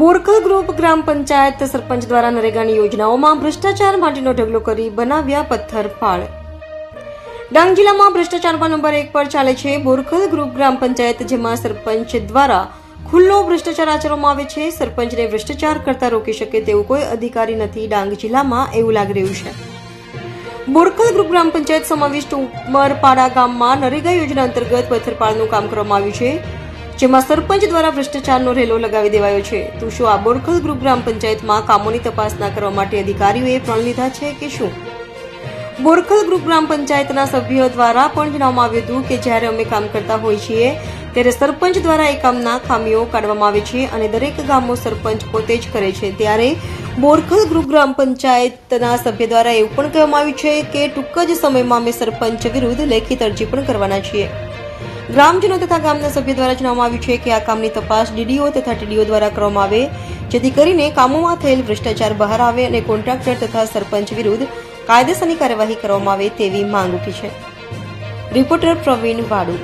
બોરકલ group ગ્રામ પંચાયત સરપંચ દ્વારા નરેગાની યોજનાઓમાં ભ્રષ્ટાચાર માટેનો ઢગલો કરી બનાવ્યા પથ્થર ફાળ ડાંગ જિલ્લામાં ભ્રષ્ટાચારમાં નંબર એક પર ચાલે છે. બોરખલ ગ્રુપ ગ્રામ પંચાયત, જેમાં સરપંચ દ્વારા ખુલ્લો ભ્રષ્ટાચાર આચરવામાં આવે છે. સરપંચને ભ્રષ્ટાચાર કરતા રોકી શકે તેવું કોઈ અધિકારી નથી ડાંગ જિલ્લામાં એવું લાગી રહ્યું છે. બોરખલ ગ્રુપ ગ્રામ પંચાયત સમાવિષ્ટ ઉમરપાડા ગામમાં નરેગા યોજના અંતર્ગત પથ્થરપાળનું કામ કરવામાં આવ્યું છે. જેમાં સરપંચ દ્વારા ભ્રષ્ટાચારનો રેલો લગાવી દેવાયો છે. તો શું આ બોરખલ ગ્રુપ ગ્રામ પંચાયતમાં કામોની તપાસ ના કરવા માટે અધિકારીઓએ પ્રણ લીધા છે કે શું? બોરખલ ગ્રુપ ગ્રામ પંચાયતના સભ્યો દ્વારા પણ જણાવવામાં આવ્યું હતું કે જ્યારે અમે કામ કરતા હોઈએ છીએ, ત્યારે સરપંચ દ્વારા એ કામના ખામીઓ કાઢવામાં આવે છે અને દરેક ગામો સરપંચ પોતે જ કરે છે. ત્યારે બોરખલ ગ્રુપ ગ્રામ પંચાયતના સભ્ય દ્વારા એવું પણ કહેવામાં આવ્યું છે કે ટૂંક જ સમયમાં અમે સરપંચ વિરુદ્ધ લેખિત અરજી પણ કરવાના છીએ. ગ્રામજનો તથા ગામના સભ્ય દ્વારા જણાવવામાં આવ્યું છે કે આ કામની તપાસ ડીડીઓ તથા ટીડીઓ દ્વારા કરવામાં આવે, જેથી કરીને કામોમાં થયેલ ભ્રષ્ટાચાર બહાર આવે અને કોન્ટ્રાક્ટર તથા સરપંચ વિરુદ્ધ કાયદેસરની કાર્યવાહી કરવામાં આવે તેવી માંગ ઉઠી છે. રિપોર્ટર પ્રવીણ વાડુ